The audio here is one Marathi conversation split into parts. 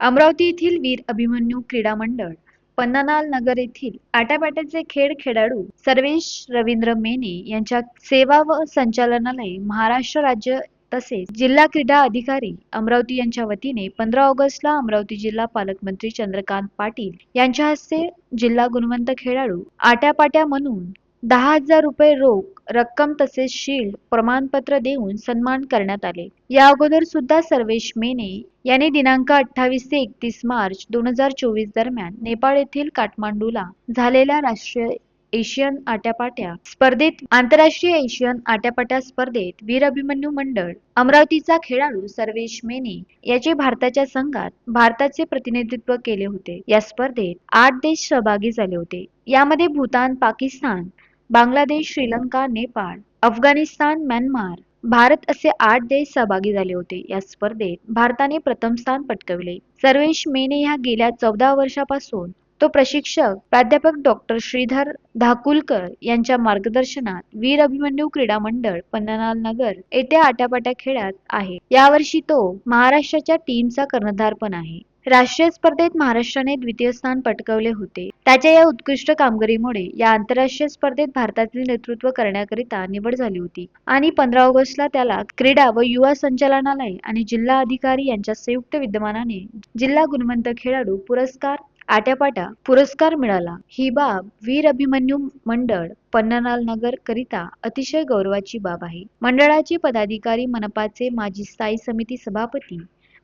अमरावती येथील वीर अभिमन्यू क्रीडा मंडळ पन्नानाल नगर येथील आट्यापाट्याचे खेळ खेळाडू सर्वेश रवींद्र मेने यांच्या सेवा व संचालनालय महाराष्ट्र राज्य तसेच जिल्हा क्रीडा अधिकारी अमरावती यांच्या वतीने पंधरा ऑगस्टला अमरावती जिल्हा पालकमंत्री चंद्रकांत पाटील यांच्या हस्ते जिल्हा गुणवंत खेळाडू आट्यापाट्या म्हणून दहा हजार रुपये रोख रक्कम तसेच शील्ड प्रमाणपत्र देऊन सन्मान करण्यात आले. या अगोदर सुद्धा सर्वेश मेने यांनी दिनांक अठ्ठावीस ते एकतीस मार्च दोन हजार चोवीस दरम्यान नेपाळ येथील काठमांडूला झालेल्या राष्ट्रीय एशियन आट्यापाट्या स्पर्धेत आंतरराष्ट्रीय एशियन आट्यापाट्या स्पर्धेत वीर अभिमन्यू मंडळ अमरावतीचा खेळाडू सर्वेश मेने याचे भारताच्या संघात भारताचे प्रतिनिधित्व केले होते. या स्पर्धेत आठ देश सहभागी झाले होते. यामध्ये भूतान पाकिस्तान बांगलादेश श्रीलंका नेपाळ अफगाणिस्तान म्यानमार भारत असे आठ देश सहभागी झाले होते. या स्पर्धेत भारताने प्रथम स्थान पटकविले. सर्वेश मेने ह्या गेल्या चौदा वर्षापासून तो प्रशिक्षक प्राध्यापक डॉक्टर श्रीधर धाकुलकर यांच्या मार्गदर्शनात वीर अभिमन्यू क्रीडा मंडळ पन्नालाल नगर येथे आट्यापाट्या खेळात आहे. यावर्षी तो महाराष्ट्राच्या टीमचा कर्णधार पण आहे. राष्ट्रीय स्पर्धेत महाराष्ट्राने द्वितीय स्थान पटकावले होते. त्याच्या या उत्कृष्ट कामगिरीमुळे या आंतरराष्ट्रीय स्पर्धेत भारतातील नेतृत्व करण्याकरिता निवड झाली होती. आणि पंधरा ऑगस्टला त्याला क्रीडा व युवा संचालनालय आणि जिल्हा अधिकारी यांच्या संयुक्त विद्यमानाने जिल्हा गुणवंत खेळाडू पुरस्कार आट्यापाटा पुरस्कार मिळाला. ही बाब वीर अभिमन्यू मंडळ पन्नालाल नगर करिता अतिशय गौरवाची बाब आहे. मंडळाचे पदाधिकारी मनपाचे माजी स्थायी समिती सभापती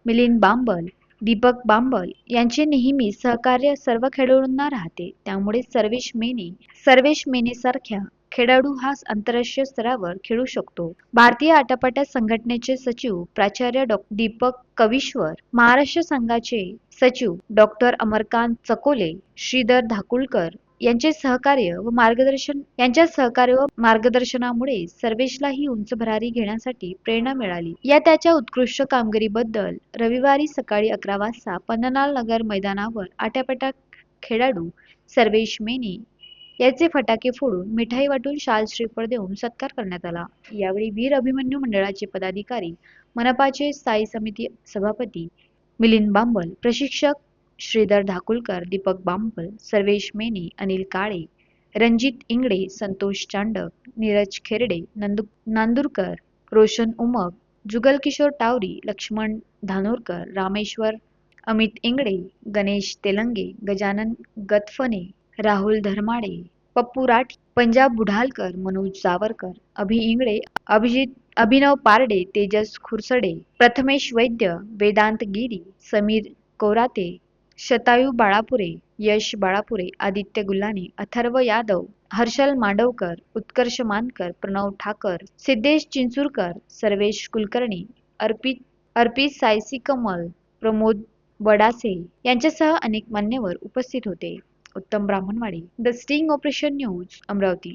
मिलिंद बांबल दीपक बांबल यांचे नेहमी सहकार्य सर्व खेळाडूंना राहते. त्यामुळे सर्वेश मेने सर्वेश मेने सारख्या खेळाडू हा आंतरराष्ट्रीय स्तरावर खेळू शकतो. भारतीय आटापाट्या संघटनेचे सचिव प्राचार्य डॉ. दीपक कविश्वर महाराष्ट्र संघाचे सचिव डॉक्टर अमरकांत चकोले श्रीधर धाकुलकर यांचे सहकार्य व मार्गदर्शन यांच्या सहकार्य व मार्गदर्शनामुळे सर्वेशला ही उंच भरारी घेण्यासाठी प्रेरणा मिळाली. या त्याच्या उत्कृष्ट कामगिरीबद्दल रविवारी सकाळी अकरा वाजता पन्नाल नगर मैदानावर आट्यापाट्या खेळाडू सर्वेश मेने याचे फटाके फोडून मिठाई वाटून शाल श्रीफळ देऊन सत्कार करण्यात आला. यावेळी वीर अभिमन्यू मंडळाचे पदाधिकारी मनपाचे स्थायी समिती सभापती मिलिंद बांबल प्रशिक्षक श्रीधर धाकुलकर दीपक बांबल सर्वेश मेने अनिल काळे रणजित इंगडे संतोष चांडक नीरज खेरडे नंदू नांदूरकर रोशन उमग जुगलकिशोर टावरी लक्ष्मण धानोरकर रामेश्वर अमित इंगडे गणेश तेलंगे गजानन गतफने राहुल धर्माडे पप्पू राठी पंजाब बुढालकर मनोज सावरकर अभि इंगळे अभिजित अभिनव पारडे तेजस खुरसडे प्रथमेश वैद्य वेदांत गिरी समीर कोराते शतायू बाळापुरे यश बाळापुरे आदित्य गुल्हाने अथर्व यादव हर्षल मांडवकर उत्कर्ष मानकर प्रणव ठाकर सिद्धेश चिंचुरकर सर्वेश कुलकर्णी अर्पित अर्पित सायसी कमल प्रमोद वडासे यांच्यासह अनेक मान्यवर उपस्थित होते. Uttam Brahmanwadi the sting operation news Amravati.